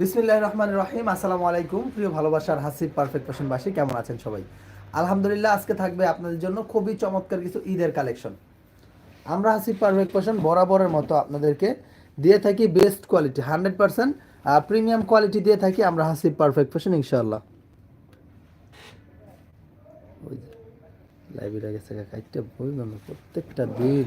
বিসমিল্লাহ রহমান রহিম। আসসালামু আলাইকুম, প্রিয় ভালোবাসার হাসিব পারফেক্ট ফ্যাশনবাসী, কেমন আছেন সবাই? আলহামদুলিল্লাহ, আজকে থাকবে আপনাদের জন্য খুবই চমৎকার কিছু ঈদের কালেকশন। আমরা হাসিব পারফেক্ট ফ্যাশন বরাবরের মতো আপনাদেরকে দিয়ে থাকি best quality, hundred percent premium quality দিয়ে থাকি আমরা হাসিব পারফেক্ট ফ্যাশন, ইনশাআল্লাহ। লাইব্রেরি গেছে প্রত্যেকটা দিন।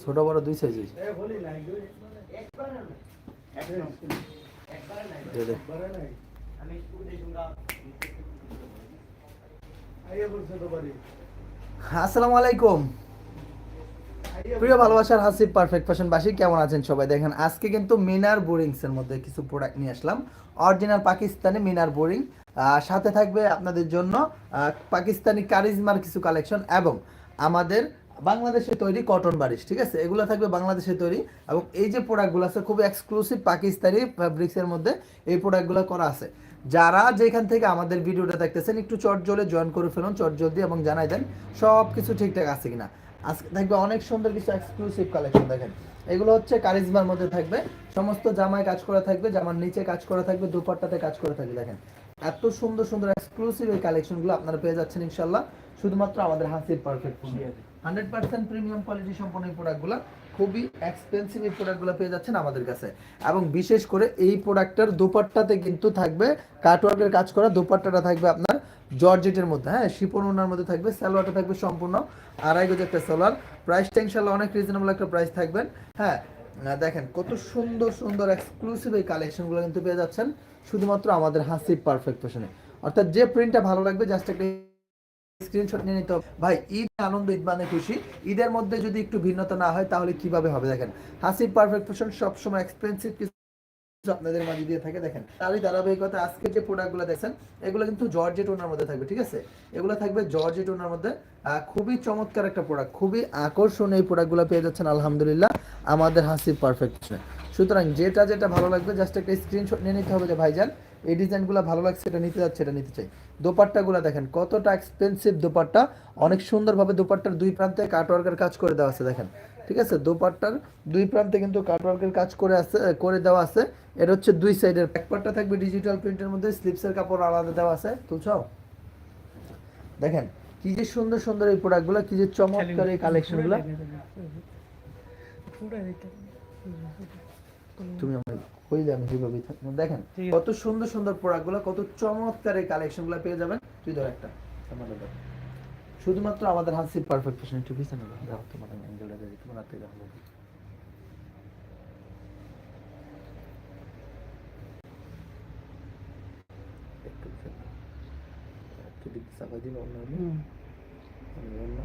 ছোট বড় দুই সাইজ আসসালামু আলাইকুম। প্রিয় ভালোবাসার হাসিব পারফেক্ট ফ্যাশন বাসী, কেমন আছেন সবাই? দেখেন, আজকে কিন্তু মিনার বোরিংস এর মধ্যে কিছু প্রোডাক্ট নিয়ে আসলাম। অরিজিনাল পাকিস্তানি মিনার বোরিং। সাথে থাকবে আপনাদের জন্য পাকিস্তানি কারিজমার কিছু কালেকশন এবং আমাদের বাংলাদেশে তৈরি কটন বারিশ, ঠিক আছে? এগুলো থাকবে বাংলাদেশে তৈরি এবং এই যে প্রোডাক্টগুলো আছে খুব এক্সক্লুসিভ পাকিস্তানি ফ্যাব্রিক্সের মধ্যে এই প্রোডাক্টগুলো করা আছে। যারা যেখান থেকে আমাদের ভিডিওটা দেখতেছেন, একটু চট জলে জয়েন করে ফেলুন চট জলদি এবং জানাই দেন সব কিছু ঠিকঠাক আছে কিনা। আজকে থাকবে অনেক সুন্দর কিছু এক্সক্লুসিভ কালেকশন দেখেন। এগুলো হচ্ছে কারিজমার মধ্যে থাকবে। সমস্ত জামায় কাজ করা থাকবে জামার নিচে কাজ করা থাকবে দুপাট্টাতে কাজ করা থাকবে দেখেন। এত সুন্দর সুন্দর এক্সক্লুসিভ এই কালেকশনগুলো আপনারা পেয়ে যাচ্ছেন ইনশাল্লাহ শুধুমাত্র আমাদের হাসির perfect hundred percent premium quality সম্পন্ন এই প্রোডাক্টগুলো খুবই এক্সপেন্সিভ এই প্রোডাক্টগুলো পেয়ে যাচ্ছেন আমাদের কাছে। এবং বিশেষ করে এই প্রোডাক্টটার দুপাট্টাতে কিন্তু থাকবে কাটওয়ার্কের কাজ করা দুপাট্টাটা থাকবে আপনার জর্জেটের মধ্যে। হ্যাঁ শিপন ওনার মধ্যে থাকবে, সালোয়ারটা থাকবে সম্পূর্ণ আড়াই গজ একটা সালোয়ার। প্রাইসটা ইনশাল্লাহ অনেক রিজনেবল একটা প্রাইস থাকবেন হ্যাঁ দেখেন কত সুন্দর সুন্দর এক্সক্লুসিভ এই কালেকশনগুলো কিন্তু পেয়ে যাচ্ছেন। শুধুমাত্র আমাদের হাসি পারফেক্ট ফ্যাশনে অর্থাৎ যে প্রিন্টটা ভালো লাগবে জাস্ট একটা স্ক্রিনশট নিয়ে নিতে হবে। ভাই, ঈদ আনন্দ, ঈদ মানে খুশি। ঈদের মধ্যে যদি একটু ভিন্নতা না হয়, তাহলে কীভাবে হবে দেখেন? হাসিব পারফেক্ট ফ্যাশন সবসময় এক্সপেন্সিভ কিছু আপনাদের মাঝে দিয়ে থাকে। দেখেন, তারই ধারাবাহিকতা আজকে যে প্রোডাক্টগুলো দেখছেন, এগুলো কিন্তু জর্জেট ওনার মধ্যে থাকবে, ঠিক আছে? এগুলো থাকবে জর্জেট ওনার মধ্যে। খুবই চমৎকার একটা প্রোডাক্ট খুবই আকর্ষণীয় এই প্রোডাক্টগুলো পেয়ে যাচ্ছেন, আলহামদুলিল্লাহ, আমাদের হাসিব পারফেক্ট সুতরাং যেটা যেটা ভালো লাগবে জাস্ট একটা স্ক্রিনশট নিয়ে নিতে হবে যে, ভাইজান এই ডিজাইনগুলো ভালো লাগছে এটা নিতে যাচ্ছে এটা নিতে চাই। দোপাট্টাগুলো দেখেন কতটা এক্সপেন্সিভ দোপাট্টা। অনেক সুন্দরভাবে দোপাট্টার দুই প্রান্তে কাটওয়ার্কের কাজ করে দেওয়া আছে দেখেন। ঠিক আছে? দোপাট্টার দুই প্রান্তে কিন্তু কাটওয়ার্কের কাজ করে আছে করে দেওয়া আছে। এটা হচ্ছে দুই সাইডের ব্যাকপার্টটা থাকবে ডিজিটাল প্রিন্টের মধ্যে স্লিপসের কাপড় আলাদা দেওয়া আছে তুলছ? দেখেন কি যে সুন্দর সুন্দর এই প্রোডাক্টগুলো কি যে চমৎকার এই কালেকশনগুলো তুমি আমাকে কইলে আমি যেভাবেই দেখেন কত সুন্দর সুন্দর প্রোডাক্টগুলো কত চমৎকার এই কালেকশনগুলো পেয়ে যাবেন। তুই ধর একটা শুধুমাত্র আমাদের হাসি পারফেক্ট ফ্যাশন একটু পিছনে দাও তোমার অ্যাঙ্গেলটা দিয়ে তোমার হাতে দেখো। চাপা দিলে অন্য অন্য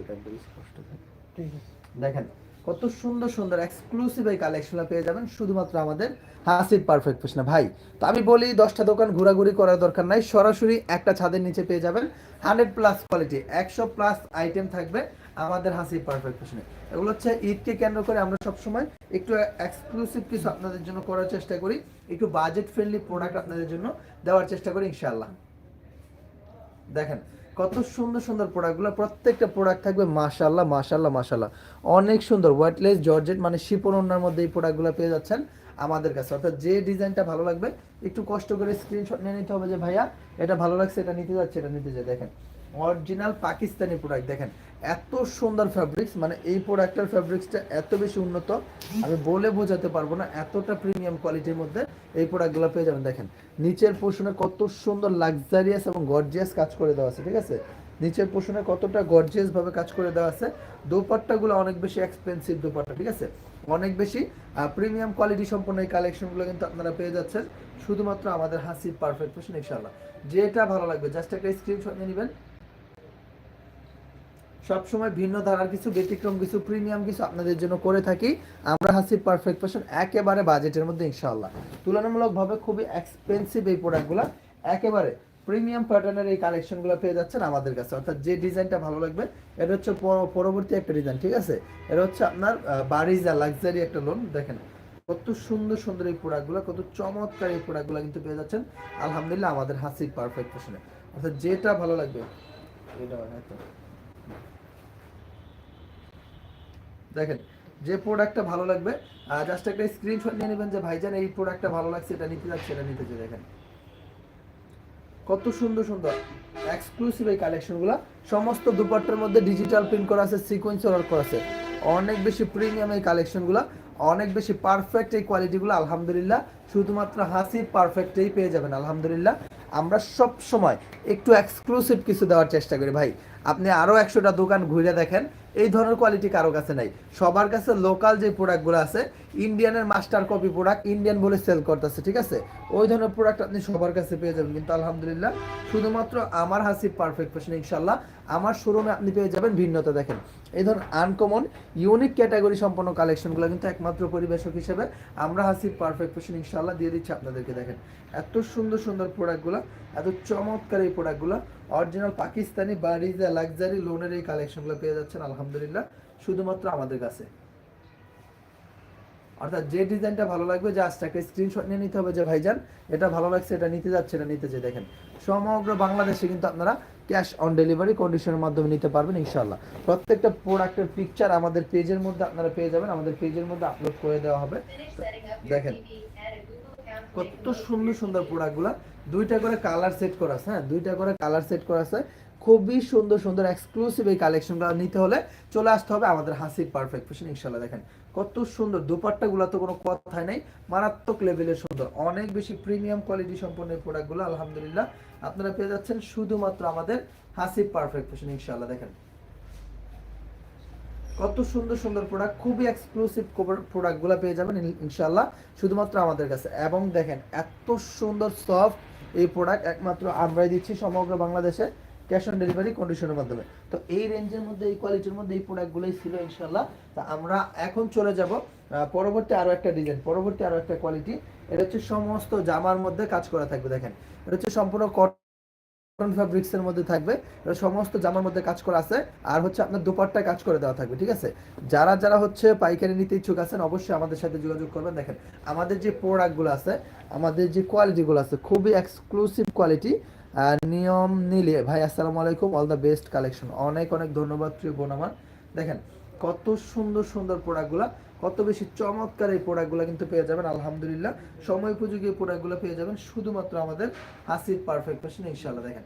এটা বেশি স্পষ্ট থাকে ঠিক আছে। দেখেন কত সুন্দর সুন্দর এক্সক্লুসিভ এই কালেকশনটা পেয়ে যাবেন, শুধুমাত্র আমাদের হাসিব পারফেক্ট ফ্যাশনে ভাই, তো আমি বলি দশটা দোকান ঘোরাঘুরি করার দরকার নাই, সরাসরি একটা ছাদের নিচে পেয়ে যাবেন। হান্ড্রেড প্লাস কোয়ালিটি একশো প্লাস আইটেম থাকবে আমাদের হাসিব পারফেক্ট ফ্যাশনে এগুলো হচ্ছে ঈদকে কেন্দ্র করে আমরা সবসময় একটু এক্সক্লুসিভ কিছু আপনাদের জন্য করার চেষ্টা করি, একটু বাজেট ফ্রেন্ডলি প্রোডাক্ট আপনাদের জন্য দেওয়ার চেষ্টা করি ইনশাল্লাহ দেখেন কত সুন্দর সুন্দর প্রোডাক্টগুলো প্রত্যেকটা প্রোডাক্ট থাকবে মাশাল্লাহ মাশাল্লাহ মাশাল্লাহ অনেক সুন্দর ওয়েটলেস জর্জেট মানে শিপন ওনার মধ্যে এই প্রোডাক্টগুলো পেয়ে যাচ্ছেন আমাদের কাছে। অর্থাৎ যে ডিজাইনটা ভালো লাগবে, একটু কষ্ট করে স্ক্রিনশট নিয়ে নিতে হবে যে, ভাইয়া, এটা ভালো লাগছে, এটা নিতে যাচ্ছে, এটা নিতে যায় দেখেন অরিজিনাল পাকিস্তানি প্রোডাক্ট দেখেন, এত সুন্দর ফ্যাব্রিক্স মানে এই প্রোডাক্টের ফ্যাব্রিক্সটা এত বেশি উন্নত, আমি বলে বোঝাতে পারব না, এতটা প্রিমিয়াম কোয়ালিটির মধ্যে এই প্রোডাক্টগুলো পেয়ে যাবেন। দেখেন, নিচের পোর্শনে কত সুন্দর লাক্সারিয়াস এবং গর্জিয়াস কাজ করে দেওয়া আছে, ঠিক আছে? নিচের পোষণে কতটা গর্জিয়াস ভাবে কাজ করে দেওয়া আছে, দোপাট্টাগুলো অনেক বেশি এক্সপেন্সিভ দোপাট্টা, ঠিক আছে? অনেক বেশি প্রিমিয়াম কোয়ালিটি সম্পন্ন এই কালেকশনগুলো কিন্তু আপনারা পেয়ে যাচ্ছেন, শুধুমাত্র আমাদের হাসি পারফেক্ট ফ্যাশন ইনশাআল্লাহ। যেটা ভালো লাগবে জাস্ট একটা স্ক্রিনশট নিয়ে নেবেন সবসময় ভিন্ন ধারার কিছু, ব্যতিক্রম কিছু প্রিমিয়াম কিছু আপনাদের জন্য করে থাকি। আমরা হাসি পারফেক্ট ফ্যাশন একেবারে বাজেটের মধ্যে, ইনশাআল্লাহ। তুলনামূলকভাবে খুবই এক্সপেন্সিভ এই প্রোডাক্টগুলো একেবারে প্রিমিয়াম প্যাটার্নের এই কালেকশনগুলো পেয়ে যাচ্ছেন আমাদের কাছে। অর্থাৎ যে ডিজাইনটা ভালো লাগবে, এটা হচ্ছে পরবর্তী একটা ডিজাইন ঠিক আছে? এটা হচ্ছে আপনার বারিজা লাক্সারি একটা লোন দেখেন। কত সুন্দর সুন্দর এই প্রোডাক্টগুলো কত চমৎকার এই প্রোডাক্টগুলো কিন্তু পেয়ে যাচ্ছেন। আলহামদুলিল্লাহ, আমাদের হাসি পারফেক্ট ফ্যাশনে অর্থাৎ যেটা ভালো লাগবে, এটা দেখেন, যে প্রোডাক্টটা ভালো লাগবে জাস্ট একটা স্ক্রিনশট নিয়ে নেবেন যে, ভাইজান, এই প্রোডাক্টটা ভালো লাগছে, এটা নিতে যাচ্ছে, এটা নিতে চাই দেখেন, কত সুন্দর সুন্দর এক্সক্লুসিভ এই কালেকশনগুলো সমস্ত দুপাট্টার মধ্যে ডিজিটাল প্রিন্ট করা আছে সিকোয়েন্স ওয়ার্ক করা আছে। অনেক বেশি প্রিমিয়াম এই কালেকশনগুলো অনেক বেশি পারফেক্ট এই কোয়ালিটিগুলো আলহামদুলিল্লাহ। শুধুমাত্র হাসি পারফেক্টেই পেয়ে যাবেন, আলহামদুলিল্লাহ। আমরা সব সময় একটু এক্সক্লুসিভ কিছু দেওয়ার চেষ্টা করি, ভাই। আপনি আরও একশোটা দোকান ঘুরে দেখেন এই ধরনের কোয়ালিটি কারও কাছে নাই। সবার কাছে লোকাল যে প্রোডাক্টগুলো আছে ইন্ডিয়ানের মাস্টার কপি প্রোডাক্ট ইন্ডিয়ান বলে সেল করতেছে, ঠিক আছে? ওই ধরনের প্রোডাক্ট আপনি সবার কাছে পেয়ে যাবেন, কিন্তু আলহামদুলিল্লাহ শুধুমাত্র আমার হাসি পারফেক্ট ফ্যাশন ইনশাল্লাহ আমার শোরুমে আপনি পেয়ে যাবেন ভিন্নতা দেখেন। এই ধরুন আনকমন ইউনিক ক্যাটাগরি সম্পন্ন কালেকশনগুলো কিন্তু একমাত্র পরিবেশক হিসেবে আমরা হাসি পারফেক্ট ফ্যাশন ইনশাল্লাহ দিয়ে দিচ্ছি আপনাদেরকে দেখেন। এত সুন্দর সুন্দর প্রোডাক্টগুলো এত চমৎকার এই প্রোডাক্টগুলো অরিজিনাল পাকিস্তানি বারিজা লাক্সারি লোনের এই কালেকশনগুলো পেয়ে যাচ্ছেন, আলহামদুলিল্লাহ, শুধুমাত্র আমাদের কাছে। অর্থাৎ যে ডিজাইনটা ভালো লাগবে জাস্ট একটা স্ক্রিনশট নিয়ে নিতে হবে যে, ভাইজান, এটা ভালো লাগছে, এটা নিতে যাচ্ছে, এটা নিতে যে, দেখেন। সমগ্র বাংলাদেশে কিন্তু আপনারা ক্যাশ অন ডেলিভারি কন্ডিশনের মাধ্যমে নিতে পারবেন ইনশাল্লাহ প্রত্যেকটা প্রোডাক্টের পিকচার আমাদের পেজের মধ্যে আপনারা পেয়ে যাবেন, আমাদের পেজের মধ্যে আপলোড করে দেওয়া হবে। দেখেন, কত সুন্দর সুন্দর প্রোডাক্টগুলো দুইটা করে কালার সেট করা আছে হ্যাঁ দুইটা করে কালার সেট করা আছে। খুবই সুন্দর সুন্দর এক্সক্লুসিভ এই কালেকশনগুলো নিতে হলে চলে আসতে হবে আমাদের হাসির পারফেক্ট ফ্যাশন ইনশাল্লাহ দেখেন। কত সুন্দর, দুপাট্টাগুলো তো কোনো কথাই নেই, মারাত্মক লেভেলের সুন্দর। অনেক বেশি প্রিমিয়াম কোয়ালিটি সম্পন্ন এই প্রোডাক্টগুলো আলহামদুলিল্লাহ, আপনারা পেয়ে যাচ্ছেন শুধুমাত্র আমাদের হাসির পারফেক্ট ফ্যাশন ইনশাল্লাহ দেখেন। কত সুন্দর সুন্দর প্রোডাক্ট খুবই এক্সক্লুসিভ প্রোডাক্টগুলো পেয়ে যাবেন, ইন- ইনশাল্লাহ শুধুমাত্র আমাদের কাছে। এবং দেখেন, এত সুন্দর সফট এই প্রোডাক্ট একমাত্র আমরাই দিচ্ছি সমগ্র বাংলাদেশে। ক্যাশ অন ডেলিভারি কন্ডিশনের মাধ্যমে। তো এই রেঞ্জের মধ্যে, এই কোয়ালিটির মধ্যে এই প্রোডাক্টগুলোই ছিল ইনশাল্লাহ তা আমরা এখন চলে যাব পরবর্তী আরও একটা ডিজাইন পরবর্তী আরও একটা কোয়ালিটি এটা হচ্ছে সমস্ত জামার মধ্যে কাজ করা থাকবে, দেখেন। এটা হচ্ছে সম্পূর্ণ কটন ফ্যাব্রিক্স এর মধ্যে থাকবে। এটা সমস্ত জামার মধ্যে কাজ করা আছে। আর হচ্ছে আপনার দুপাট্টায় কাজ করে দেওয়া থাকবে, ঠিক আছে? যারা যারা হচ্ছে পাইকারি নিতে ইচ্ছুক আছেন, অবশ্যই আমাদের সাথে যোগাযোগ করবেন। দেখেন, আমাদের যে প্রোডাক্টগুলো আছে, আমাদের যে কোয়ালিটিগুলো আছে, খুবই এক্সক্লুসিভ কোয়ালিটি নিয়ম নিলে, ভাই, আসসালামু আলাইকুম অল দ্য বেস্ট কালেকশন অনেক অনেক ধন্যবাদ, প্রিয় বোন আমার। দেখেন, কত সুন্দর সুন্দর প্রোডাক্টগুলা, কত বেশি চমৎকার এই প্রোডাক্টগুলো কিন্তু পেয়ে যাবেন, আলহামদুলিল্লাহ। সময় উপযোগী প্রোডাক্টগুলো পেয়ে যাবেন, শুধুমাত্র আমাদের হাসির পারফেক্ট ফ্যাশন ইনশাআল্লাহ, দেখেন।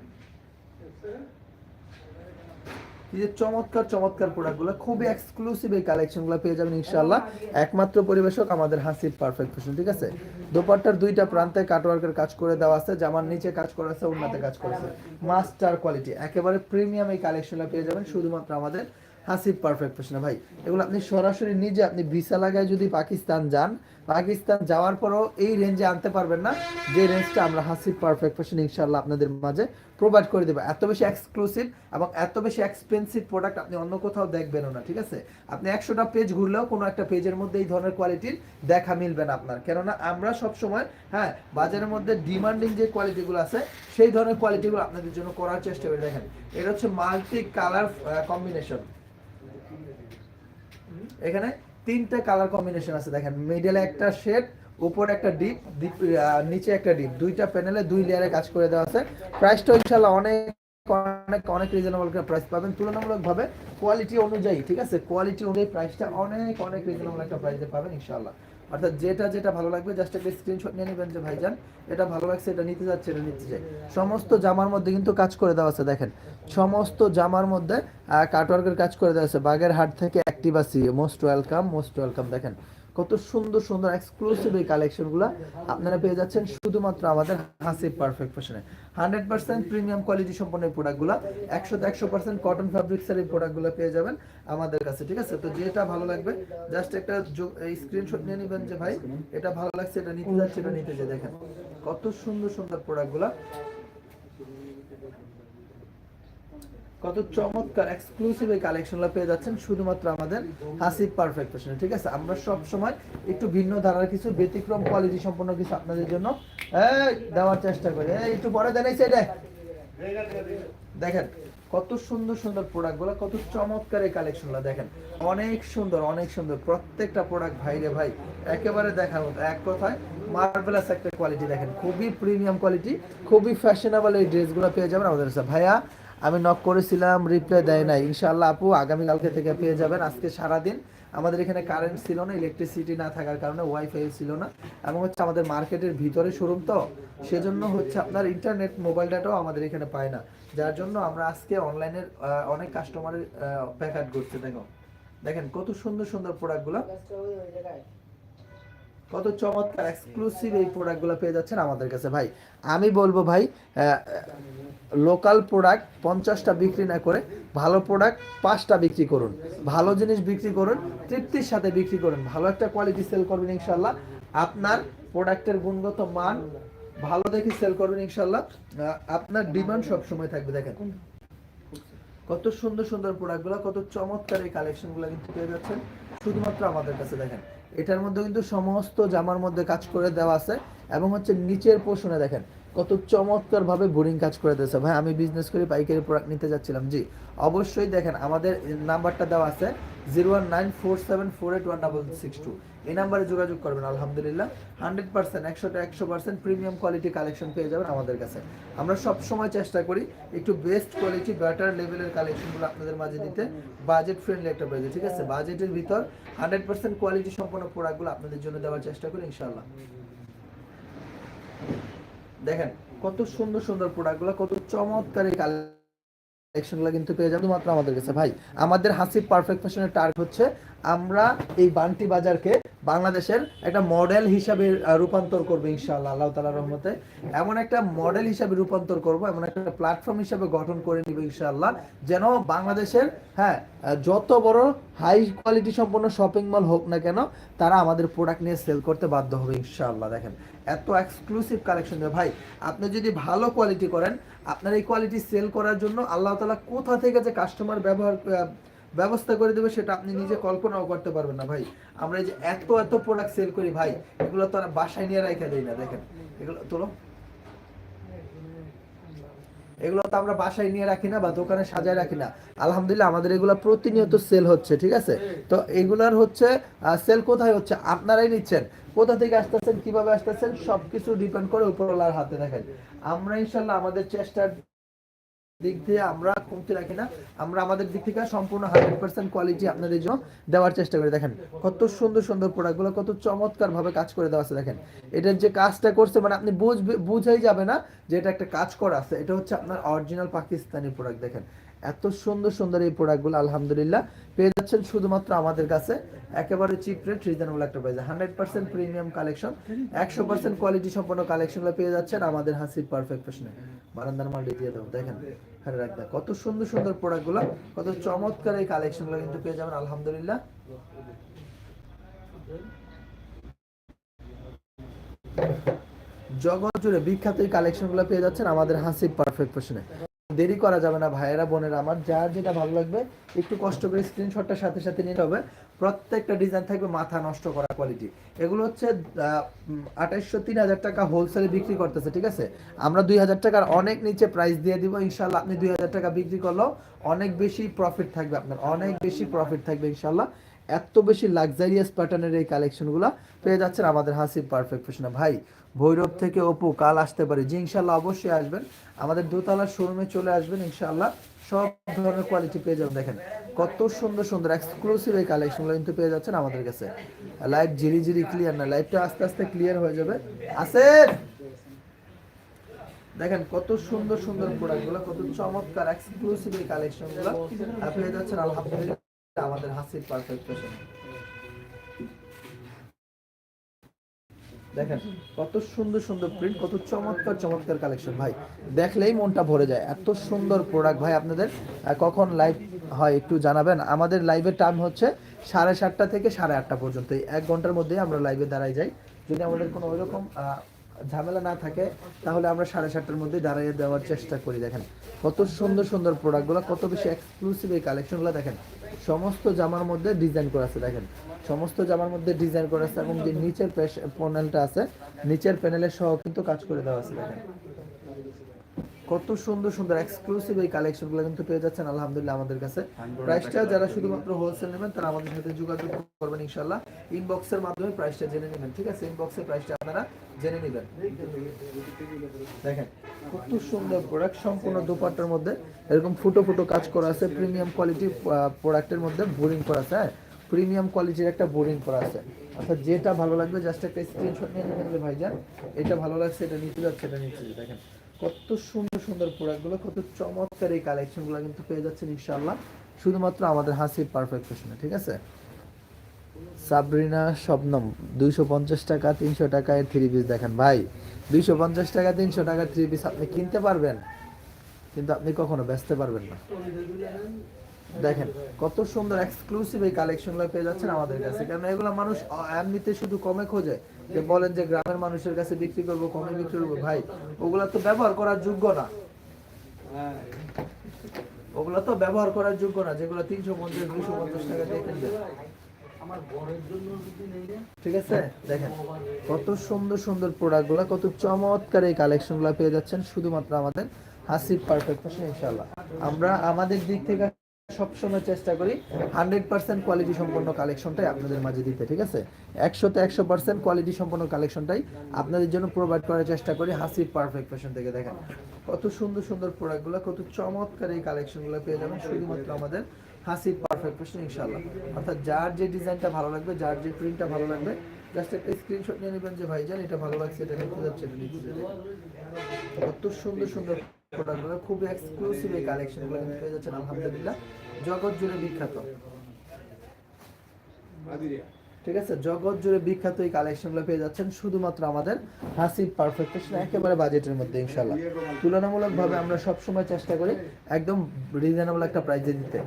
এই যে চমৎকার চমৎকার প্রোডাক্টগুলো খুবই এক্সক্লুসিভ এই কালেকশনগুলো পেয়ে যাবেন ইনশাআল্লাহ। একমাত্র পরিবেশক আমাদের হাসির পারফেক্ট ফ্যাশন ঠিক আছে? দোপাট্টার দুইটা প্রান্তে কাটওয়ার্কের কাজ করে দেওয়া আছে জামার নিচে কাজ করা আছে উন্নতে কাজ করেছে মাস্টার কোয়ালিটি একেবারে প্রিমিয়াম এই কালেকশনগুলো পেয়ে যাবেন শুধুমাত্র আমাদের হাসিব পারফেক্ট ফ্যাশনে ভাই, এগুলো আপনি সরাসরি নিজে আপনি ভিসা লাগায় যদি পাকিস্তান যান, পাকিস্তান যাওয়ার পরও এই রেঞ্জে আনতে পারবেন না। যে রেঞ্জটা আমরা হাসিব পারফেক্ট ফ্যাশন ইনশাল্লাহ আপনাদের মাঝে প্রোভাইড করে দেবো। এত বেশি এক্সক্লুসিভ এবং এত বেশি এক্সপেন্সিভ প্রোডাক্ট আপনি অন্য কোথাও দেখবেনও না, ঠিক আছে? আপনি একশোটা পেজ ঘুরলেও কোনো একটা পেজের মধ্যে এই ধরনের কোয়ালিটির দেখা মিলবে না আপনার। কেননা আমরা সব সময় হ্যাঁ বাজারের মধ্যে ডিমান্ডিং যে কোয়ালিটিগুলো আছে, সেই ধরনের কোয়ালিটিগুলো আপনাদের জন্য করার চেষ্টা করে। দেখেন, এটা হচ্ছে মাল্টি কালার কম্বিনেশন এখানে তিনটা কালার কম্বিনেশন আছে, দেখেন। মিডলে একটা শেড উপরে একটা ডিপ ডিপ নিচে একটা ডিপ দুইটা প্যানেলে দুই লেয়ারে কাজ করে দেওয়া আছে। প্রাইসটা ইনশাল্লাহ অনেক অনেক অনেক রিজনেবল প্রাইস পাবেন। তুলনামূলকভাবে কোয়ালিটি অনুযায়ী, ঠিক আছে? কোয়ালিটি অনুযায়ী প্রাইসটা অনেক অনেক রিজনেবল একটা প্রাইসে পাবেন, ইনশাআল্লাহ। অর্থাৎ যেটা যেটা ভালো লাগবে জাস্ট একটা স্ক্রিনশট নিয়ে নেবেন যে, ভাইজান, এটা ভালো লাগছে, এটা নিতে যাচ্ছে, এটা নিতে চাই। সমস্ত জামার মধ্যে কিন্তু কাজ করে দেওয়া আছে, দেখেন। সমস্ত জামার মধ্যে কাটওয়ার্কের কাজ করে দেওয়া আছে। বাগের হাট থেকে অ্যাক্টিভ অ্যাক্টিভাসি মোস্ট ওয়েলকাম মোস্ট ওয়েলকাম দেখেন। কত সুন্দর সুন্দর এক্সক্লুসিভ এই কালেকশনগুলো আপনারা পেয়ে যাচ্ছেন শুধুমাত্র আমাদের হাসিব পারফেক্ট ফ্যাশনে হান্ড্রেড পার্সেন্ট প্রিমিয়াম কোয়ালিটি সম্পন্ন এই প্রোডাক্টগুলো একশো একশো পার্সেন্ট কটন ফ্যাব্রিক্সের এই প্রোডাক্টগুলো পেয়ে যাবেন আমাদের কাছে, ঠিক আছে? তো যেটা ভালো লাগবে জাস্ট একটা স্ক্রিনশট নিয়ে নেবেন যে ভাই, এটা ভালো লাগছে, এটা নিতে যাচ্ছে, এটা নিতে যে দেখেন, কত সুন্দর সুন্দর প্রোডাক্টগুলো কত চমৎকার এক্সক্লুসিভ এই কালেকশনগুলো পেয়ে যাচ্ছেন শুধুমাত্র আমাদের হাসিব পারফেক্ট ফ্যাশনে ঠিক আছে? আমরা সব সময় একটু ভিন্ন ধারার কিছু, ব্যতিক্রম কোয়ালিটি সম্পন্ন কিছু আপনাদের জন্য দেওয়ার চেষ্টা করি। একটু পরে দেন এই দেখেন, কত সুন্দর সুন্দর প্রোডাক্টগুলো কত চমৎকার এই কালেকশনগুলো দেখেন। অনেক সুন্দর অনেক সুন্দর, প্রত্যেকটা প্রোডাক্ট ভাই রে ভাই, একেবারে দেখার মতো। এক কথায় মার্ভেলাস একটা কোয়ালিটি দেখেন। খুবই প্রিমিয়াম কোয়ালিটি খুবই ফ্যাশনেবল এই ড্রেসগুলো পেয়ে যাবেন আমাদের ভাইয়া আমি নক করেছিলাম রিপ্লাই দেয় নাই। ইনশাআল্লাহ আপু, আগামীকালকে থেকে পেয়ে যাবেন। আজকে সারাদিন আমাদের এখানে কারেন্ট ছিল না ইলেকট্রিসিটি না থাকার কারণে ওয়াইফাই ছিল না। এবং হচ্ছে আমাদের মার্কেটের ভিতরে শোরুম তো, সেজন্য হচ্ছে আপনার ইন্টারনেট মোবাইল ডাটাও আমাদের এখানে পায় না। যার জন্য আমরা আজকে অনলাইনের অনেক কাস্টমারের প্যাকেট করছে, দেখো। দেখেন কত সুন্দর সুন্দর প্রোডাক্টগুলো কত চমৎকার এক্সক্লুসিভ এই প্রোডাক্টগুলো পেয়ে যাচ্ছেন আমাদের কাছে। ভাই, আমি বলব ভাই লোকাল প্রোডাক্ট পঞ্চাশটা বিক্রি না করে ভালো প্রোডাক্ট পাঁচটা বিক্রি করুন। ভালো জিনিস বিক্রি করুন, তৃপ্তির সাথে বিক্রি করুন। ভালো একটা কোয়ালিটি সেল করবেন ইনশাল্লাহ আপনার প্রোডাক্টের গুণগত মান ভালো দেখে সেল করবেন ইনশাল্লাহ আপনার ডিমান্ড সব সময় থাকবে, দেখেন। কত সুন্দর সুন্দর প্রোডাক্টগুলো কত চমৎকার এই কালেকশনগুলো কিন্তু পেয়ে যাচ্ছেন। শুধুমাত্র আমাদের কাছে, দেখেন। এটার মধ্যে কিন্তু সমস্ত জামার মধ্যে কাজ করে দেওয়া আছে এবং হচ্ছে নিচের পোষণে দেখেন। কত চমৎকার ভাবে বোরিং কাজ করে দিয়েছে। ভাই, আমি বিজনেস করে পাইকারি প্রোডাক্ট নিতে যাচ্ছিলাম, জি। অবশ্যই দেখেন, আমাদের নাম্বারটা দেওয়া আছে zero one nine four seven four eight one double six two এই নাম্বারে যোগাযোগ করবেন, আলহামদুলিল্লাহ। হান্ড্রেড পার্সেন্ট একশোটা একশো পার্সেন্ট প্রিমিয়াম কোয়ালিটি কালেকশন পেয়ে যাবেন আমাদের কাছে। আমরা সব সময় চেষ্টা করি একটু বেস্ট কোয়ালিটি বেটার লেভেলের কালেকশনগুলো আপনাদের মাঝে দিতে। বাজেট ফ্রেন্ডলি একটা প্রাইজে ঠিক আছে? বাজেটের ভিতর হান্ড্রেড পার্সেন্ট কোয়ালিটি সম্পন্ন প্রোডাক্টগুলো আপনাদের জন্য দেওয়ার চেষ্টা করি ইনশাল্লাহ দেখেন, কত সুন্দর সুন্দর প্রোডাক্টগুলো কত চমৎকার কালেকশনগুলো কিন্তু পেয়ে মাত্র আমাদের কাছে। ভাই, আমাদের হাসি পারফেক্ট ফ্যাশনের টার্গেট হচ্ছে আমরা এই বান্টি বাজারকে বাংলাদেশের একটা মডেল হিসাবে রূপান্তর করবে ইনশাআল্লাহ, আল্লাহ তালা রহমতে। এমন একটা মডেল হিসাবে রূপান্তর করব, এমন একটা প্ল্যাটফর্ম হিসাবে গঠন করে নিব ইনশাআল্লাহ, যেন বাংলাদেশের হ্যাঁ যত বড় হাই কোয়ালিটি সম্পন্ন শপিং মল হোক না কেন, তারা আমাদের প্রোডাক্ট নিয়ে সেল করতে বাধ্য হবে ইনশাআল্লাহ, দেখেন। এত এক্সক্লুসিভ কালেকশন ভাই, আপনি যদি ভালো কোয়ালিটি করেন, আপনার এই কোয়ালিটি সেল করার জন্য আল্লাহ তালা কোথা থেকে যে কাস্টমার ব্যবহার ব্যবস্থা করে দেবে, সেটা আপনি নিজে কল্পনাও করতে পারবেন না ভাই। আমরা যে এত এত প্রোডাক্ট সেল করি ভাই, এগুলো তো আর বাসায় নিয়ে রেখে দেই না, দেখেন। এগুলো, তোলো। এগুলো তো আমরা বাসায় নিয়ে রাখি না বা দোকানে সাজায় রাখি না। আলহামদুলিল্লাহ আমাদের এগুলো প্রতিনিয়ত সেল হচ্ছে, ঠিক আছে? তো এগুলার হচ্ছে সেল কোথায় হচ্ছে আপনারাই নিচ্ছেন। কোথা থেকে আসতেছেন, কীভাবে আসতেছেন, সবকিছু ডিপেন্ড করে উপরওয়ালার হাতে দেখেন। আমরা ইনশাল্লাহ আমাদের চেষ্টার দিক দিয়ে আমরা কমতি রাখি না। আমরা আমাদের দিক থেকে সম্পূর্ণ হান্ড্রেড পার্সেন্ট কোয়ালিটি আপনাদের জন্য দেওয়ার চেষ্টা করি। দেখেন, কত সুন্দর সুন্দর প্রোডাক্টগুলো কত চমৎকার ভাবে কাজ করে দেওয়া আছে। দেখেন, এটার যে কাজটা করছে মানে আপনি বুঝবে, বুঝাই যাবে না যে এটা একটা কাজ করা আছে। এটা হচ্ছে আপনার অরিজিনাল পাকিস্তানি প্রোডাক্ট দেখেন। এত সুন্দর সুন্দর এই প্রোডাক্টগুলো আলহামদুলিল্লাহ। পেয়ে যাচ্ছেন শুধুমাত্র আমাদের কাছে। একেবারে চিপ রেট রিজনেবল একটা price hundred percent premium collection একশো পার্সেন্ট কোয়ালিটি সম্পন্ন কালেকশনগুলো পেয়ে যাচ্ছেন আমাদের হাসির পারফেক্ট ফ্যাশনে বারান্দার মাল দিয়ে দেবো, দেখেন। হ্যাঁ রাখবেন কত সুন্দর সুন্দর প্রোডাক্টগুলো কত চমৎকার এই কালেকশনগুলো কিন্তু পেয়ে যাবেন, আলহামদুলিল্লাহ। জগৎ জুড়ে বিখ্যাত এই কালেকশনগুলো পেয়ে যাচ্ছেন আমাদের হাসিব পারফেক্ট ফ্যাশনে দেরি করা যাবে না, ভাইয়েরা, বোনেরা আমার, যার যেটা ভালো লাগবে, একটু কষ্ট করে স্ক্রিনশটটা সাথে সাথে নিতে হবে প্রত্যেকটা ডিজাইন থাকবে মাথা নষ্ট করা কোয়ালিটি এগুলো হচ্ছে আঠাইশশো তিন হাজার টাকা হোলসেলে বিক্রি করতেছে, ঠিক আছে? আমরা দুই হাজার টাকার অনেক নিচে প্রাইস দিয়ে দিব ইনশাল্লাহ আপনি দুই হাজার টাকা বিক্রি করলেও অনেক বেশি প্রফিট থাকবে আপনার, অনেক বেশি প্রফিট থাকবে ইনশাল্লাহ এত বেশি লাক্সারিয়াস প্যাটার্নের এই কালেকশনগুলো পেয়ে যাচ্ছেন আমাদের হাসিব পারফেক্ট ফ্যাশনে ভাই ভৈরব থেকে অপু, কাল আসতে পারে। জি ইনশাল্লাহ অবশ্যই আসবেন। আমাদের দোতলার শোরুমে চলে আসবেন ইনশাল্লাহ সব ধরনের কোয়ালিটি পেয়ে যাবেন। দেখেন, কত সুন্দর সুন্দর এক্সক্লুসিভ এই কালেকশনগুলো কিন্তু পেয়ে যাচ্ছেন আমাদের কাছে। লাইভ জিরি জিরি ক্লিয়ার না লাইভটা আস্তে আস্তে ক্লিয়ার হয়ে যাবে। আসেন! দেখেন, কত সুন্দর সুন্দর প্রোডাক্টগুলো কত চমৎকার এক্সক্লুসিভ এই কালেকশনগুলো পেয়ে যাচ্ছেন। আলহামদুলিল্লাহ, আমাদের হাসির পারফেক্ট ফ্যাশন দেখেন, কত সুন্দর সুন্দর প্রিন্ট কত চমৎকার চমৎকার কালেকশন ভাই। দেখলেই মনটা ভরে যায়। এত সুন্দর প্রোডাক্ট ভাই আপনাদের। কখন লাইভ হয় একটু জানাবেন। আমাদের লাইভের টাইম হচ্ছে সাড়ে সাতটা থেকে সাড়ে আটটা পর্যন্ত। এক ঘণ্টার মধ্যে আমরা লাইভে দাঁড়াই যাই। যদি আমাদের কোনো ওইরকম ঝামেলা না থাকে, তাহলে আমরা সাড়ে সাতটার মধ্যে দাঁড়িয়ে দেওয়ার চেষ্টা করি। দেখেন, কত সুন্দর সুন্দর প্রোডাক্টগুলো কত বেশি এক্সক্লুসিভ এই কালেকশনগুলো দেখেন। সমস্ত জামার মধ্যে ডিজাইন করা আছে। দেখেন সমস্ত জামার মধ্যে ডিজাইন করা আছে এবং যে নিচের প্যানেলটা আছে, নিচের প্যানেলের সহ কিন্তু কাজ করে দেওয়া আছে দেখেন। কত সুন্দর সুন্দর এক্সক্লুসিভ এই কালেকশনগুলো কিন্তু পেয়ে যাচ্ছেন, আলহামদুলিল্লাহ আমাদের কাছে। প্রাইসটা যারা শুধুমাত্র হোলসেল নেবেন, তারা আমাদের সাথে যোগাযোগ করবেন ইনশাল্লাহ ইনবক্সের মাধ্যমে প্রাইসটা জেনে নেবেন, ঠিক আছে? ইনবক্সের প্রাইসটা আপনারা জেনে নেবেন। দেখেন, কত সুন্দর প্রোডাক্ট সম্পূর্ণ দুপাট্টার মধ্যে। এরকম ফুটো ফুটো কাজ করা আছে প্রিমিয়াম কোয়ালিটি প্রোডাক্টের মধ্যে বোরিং করা আছে হ্যাঁ? প্রিমিয়াম কোয়ালিটির একটা বোরিং করা আছে। অর্থাৎ যেটা ভালো লাগবে জাস্ট একটা স্ক্রিনশট নিয়ে নেবেন যে ভাইজান, এটা ভালো লাগছে, এটা নিতে যাচ্ছে, এটা নিতে যাচ্ছে। দেখেন, কত সুন্দর সুন্দর প্রোডাক্টগুলো কত চমৎকার এই কালেকশনগুলো কিন্তু পেয়ে যাচ্ছেন ইনশাআল্লাহ। শুধুমাত্র আমাদের হাসির পারফেক্ট ঠিক আছে? সাবরিনা শবনম, দুইশো পঞ্চাশ টাকা, তিনশো টাকায় থ্রি পিস দেখেন ভাই, দুইশো পঞ্চাশ টাকা, তিনশো টাকা থ্রি পিস আপনি কিনতে পারবেন, কিন্তু আপনি কখনো বেচতে পারবেন না। দেখেন, কত সুন্দর এক্সক্লুসিভ এই কালেকশনগুলো পেয়ে যাচ্ছেন আমাদের কাছে। এগুলো মানুষ এমনিতে শুধু কমে খোঁজে। যে বলেন যে গ্রামের মানুষের কাছে বিক্রি করব, কমে বিক্রি করব, ভাই, ওগুলা তো ব্যবহার করার যোগ্য না। ওগুলো তো ব্যবহার করার যোগ্য না, যেগুলো তিনশো পঞ্চাশ দুশো পঞ্চাশ টাকা দিয়ে ঠিক আছে? দেখেন, কত সুন্দর সুন্দর প্রোডাক্টগুলো কত চমৎকার এই কালেকশনগুলো পেয়ে যাচ্ছেন শুধুমাত্র আমাদের হাসিব পারফেক্ট ফ্যাশন ইনশাআল্লাহ। আমরা আমাদের দিক থেকে সবসময় চেষ্টা করি হান্ড্রেড পার্সেন্ট কোয়ালিটি সম্পন্ন কালেকশনটাই আপনাদের মাঝে দিতে, ঠিক আছে? একশোতে একশো পার্সেন্ট কোয়ালিটি সম্পন্ন কালেকশনটাই আপনাদের জন্য প্রোভাইড করার চেষ্টা করি হাসিব পারফেক্ট ফ্যাশন থেকে, দেখেন। কত সুন্দর সুন্দর প্রোডাক্টগুলো কত চমৎকার এই কালেকশনগুলো পেয়ে যাবেন, শুধুমাত্র আমাদের হাসিব পারফেক্ট ফ্যাশন ইনশাল্লাহ অর্থাৎ যার যে ডিজাইনটা ভালো লাগবে, যার যে প্রিন্টটা ভালো লাগবে জাস্ট একটা স্ক্রিনশট নিয়ে নেবেন যে, ভাইজান, এটা ভালো লাগছে, এটা কত সুন্দর সুন্দর প্রোডাক্টগুলো খুবই এক্সক্লুসিভ এই কালেকশনগুলো কিন্তু পেয়ে যাচ্ছেন আলহামদুলিল্লাহ। জগৎ জুড়ে বিখ্যাত। ঠিক আছে জগৎ জুড়ে বিখ্যাত এই কালেকশনগুলো পেয়ে যাচ্ছেন শুধুমাত্র আমাদের হাসিব একেবারে বাজেটের মধ্যে ইনশাল্লাহ তুলনামূলকভাবে আমরা সবসময় চেষ্টা করি একদম রিজনেবল একটা প্রাইসে দিতে।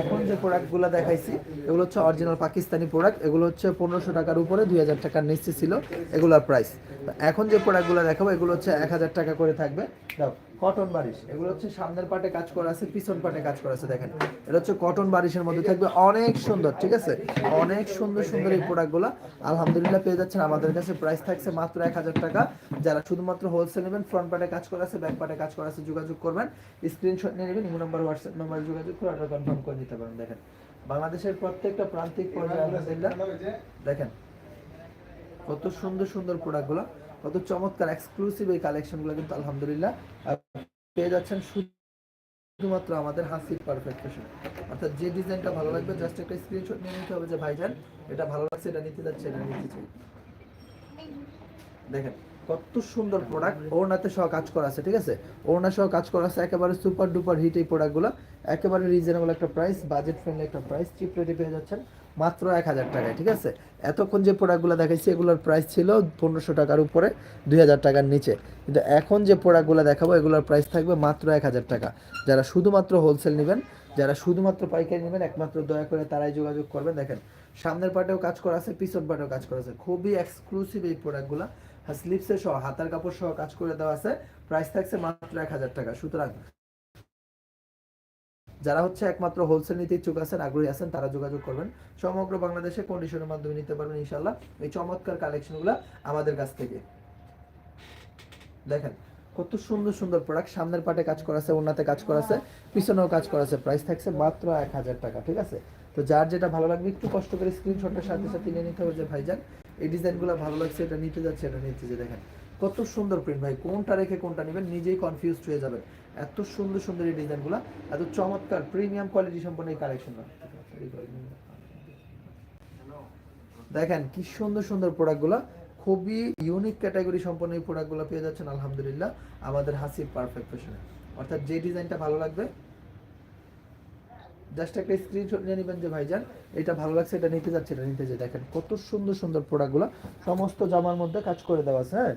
এখন যে প্রোডাক্টগুলো দেখাইছি এগুলো হচ্ছে অরিজিনাল পাকিস্তানি প্রোডাক্ট এগুলো হচ্ছে পনেরোশো টাকার উপরে দুই হাজার টাকার নিচে ছিল এগুলোর প্রাইস এখন যে প্রোডাক্টগুলো দেখাবো এগুলো হচ্ছে এক হাজার টাকা করে থাকবে। দাও। কটন বারিশ এগুলো হচ্ছে সামনের পাটে কাজ করা আছে, পিছন পাটে কাজ করা আছে, দেখেন। এটা হচ্ছে কটন বারিশের মধ্যে থাকবে। অনেক সুন্দর, ঠিক আছে? অনেক সুন্দর সুন্দর এই প্রোডাক্টগুলো আলহামদুলিল্লাহ পেয়ে যাচ্ছেন। আমাদের কাছে প্রাইস থাকছে মাত্র এক হাজার টাকা। যারা শুধুমাত্র হোলসেল নেবেন ফ্রন্ট পাটে কাজ করা আছে ব্যাক পাটে কাজ করা আছে, যোগাযোগ করবেন। স্ক্রিনশট নিয়ে নেবেন ইমো নাম্বার হোয়াটসঅ্যাপ নাম্বার যোগাযোগ করে অর্ডার কনফার্ম করে নিতে পারেন, দেখেন। বাংলাদেশের প্রত্যেকটা প্রান্তিক পর্যায়ে, আলহামদুলিল্লাহ। দেখেন, কত সুন্দর সুন্দর প্রোডাক্টগুলো কত চমৎকার এক্সক্লুসিভ এই কালেকশনগুলো কিন্তু আলহামদুলিল্লাহ পেয়ে যাচ্ছেন শুধুমাত্র আমাদের হাসির পারফেক্ট ফ্যাশন অর্থাৎ যে ডিজাইনটা ভালো লাগবে জাস্ট একটা স্ক্রিনশট নিয়ে নিতে হবে যে, ভাইজান, এটা ভালো লাগছে, এটা নিতে যাচ্ছে, এটা নিতে চাই। দেখেন, কত সুন্দর প্রোডাক্ট ওড়নাতে সহ কাজ করা আছে, ঠিক আছে? ওড়না সহ কাজ করা আছে, একেবারে সুপার ডুপার হিট এই প্রোডাক্টগুলো একেবারে রিজনেবল একটা প্রাইস বাজেট ফ্রেন্ডলি একটা প্রাইস চিপ রেটে পেয়ে যাচ্ছেন। মাত্র এক হাজার টাকায়, ঠিক আছে? এতক্ষণ যে প্রোডাক্টগুলো দেখাইছি, এগুলোর প্রাইস ছিল পনেরোশো টাকার উপরে, দুই হাজার টাকার নিচে। কিন্তু এখন যে প্রোডাক্টগুলো দেখাবো, এগুলোর প্রাইস থাকবে মাত্র এক হাজার টাকা। যারা শুধুমাত্র হোলসেল নেবেন, যারা শুধুমাত্র পাইকারি নেবেন, একমাত্র দয়া করে তারাই যোগাযোগ করবেন। দেখেন, সামনের পাটেও কাজ করা আছে, পিছন পাটেও কাজ করা আছে। খুবই এক্সক্লুসিভ এই প্রোডাক্টগুলো স্লিপসের সহ, হাতার কাপড় সহ কাজ করে দেওয়া আছে। প্রাইস থাকছে মাত্র এক হাজার টাকা। সুতরাং যারা হচ্ছে একমাত্র হোলসেল নিতে ইচ্ছুক আছেন, আগ্রহী আছেন, তারা যোগাযোগ করবেন। সমগ্র বাংলাদেশে কন্ডিশনের মাধ্যমে নিতে পারবেন ইনশাল্লাহ এই চমৎকার কালেকশনগুলো আমাদের কাছ থেকে। দেখেন, কত সুন্দর সুন্দর প্রোডাক্ট সামনের পাটে কাজ করা আছে ওনাতে কাজ করা আছে, পিছনেও কাজ করা আছে। প্রাইস থাকছে মাত্র এক হাজার টাকা, ঠিক আছে? তো যার যেটা ভালো লাগবে, একটু কষ্ট করে স্ক্রিনশটের সাথে সাথে নিয়ে নিতে হবে যে ভাইজান। এই ডিজাইনগুলো ভালো লাগছে, এটা নিতে যাচ্ছে, এটা নিতে যে দেখেন, কত সুন্দর প্রিন্ট ভাই। কোনটা রেখে কোনটা নেবেন, নিজেই কনফিউজড হয়ে যাবেন। এত সুন্দর সুন্দর এই ডিজাইনগুলো, এত চমৎকার প্রিমিয়াম কোয়ালিটি সম্পন্ন এই কালেকশনগুলো দেখেন কি সুন্দর সুন্দর প্রোডাক্টগুলো, খুবই ইউনিক ক্যাটাগরি সম্পন্ন এই প্রোডাক্টগুলো পেয়ে যাচ্ছেন, আলহামদুলিল্লাহ, আমাদের হাসির পারফেক্ট ফ্যাশনে অর্থাৎ যে ডিজাইনটা ভালো লাগবে জাস্ট একটা স্ক্রিনশট নিয়ে নেবেন যে ভাইজান, এটা ভালো লাগছে, এটা নিতে যাচ্ছে, এটা নিতে যে দেখেন কত সুন্দর সুন্দর প্রোডাক্টগুলো, সমস্ত জামার মধ্যে কাজ করে দেওয়া আছে হ্যাঁ?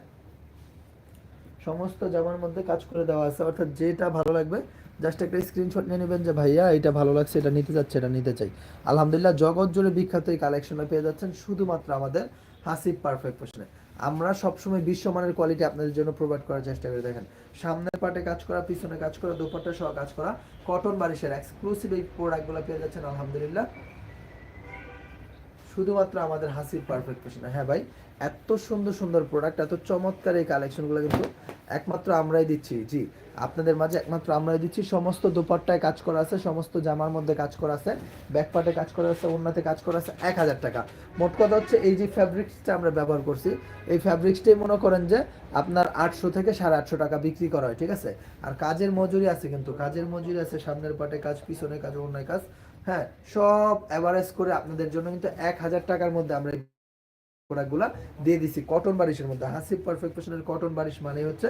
সমস্ত জামার মধ্যে কাজ করে দেওয়া আছে। অর্থাৎ যেটা ভালো লাগবে জাস্ট একটা স্ক্রিনশট নিয়ে নেবেন যে, ভাইয়া, এটা ভালো লাগছে, এটা নিতে যাচ্ছে এটা নিতে চাই। আলহামদুলিল্লাহ, জগৎ জুড়ে বিখ্যাত এই কালেকশনটা পেয়ে যাচ্ছেন শুধুমাত্র আমাদের হাসিব পারফেক্ট ফ্যাশনে আমরা সবসময় বিশ্বমানের কোয়ালিটি আপনাদের জন্য প্রোভাইড করার চেষ্টা করে, দেখেন। সামনের পাটে কাজ করা, পিছনে কাজ করা, দুপাট্টা সহ কাজ করা কটন বারিশের এক্সক্লুসিভ এই প্রোডাক্টগুলো পেয়ে যাচ্ছেন, আলহামদুলিল্লাহ। শুধুমাত্র আমাদের হাসির পারফেক্ট ফ্যাশনে হ্যাঁ ভাই এত সুন্দর সুন্দর প্রোডাক্ট এত চমৎকার এই কালেকশনগুলো কিন্তু একমাত্র আমরাই দিচ্ছি। জি, আপনাদের মাঝে একমাত্র আমরাই দিচ্ছি। সমস্ত দোপাট্টায় কাজ করা আছে, সমস্ত জামার মধ্যে কাজ করা আছে ব্যাকপার্টে কাজ করা আছে অন্যতে কাজ করা আছে এক হাজার টাকা। মোট কথা হচ্ছে এই যে ফ্যাব্রিক্সটা আমরা ব্যবহার করছি, এই ফ্যাব্রিক্সটাই মনে করেন যে আপনার আটশো থেকে সাড়ে আটশো টাকা বিক্রি করা হয়, ঠিক আছে? আর কাজের মজুরি আছে কিন্তু, কাজের মজুরি আছে, সামনের পাটে কাজ পিছনে কাজ অন্য কাজ হ্যাঁ সব অ্যাভারেজ করে আপনাদের জন্য কিন্তু এক হাজার টাকার মধ্যে আমরা প্রোডাক্টগুলা দিয়ে দিছি। কটন বারিশের মধ্যে হাসিব পারফেক্ট কটন বারিশ মানে হচ্ছে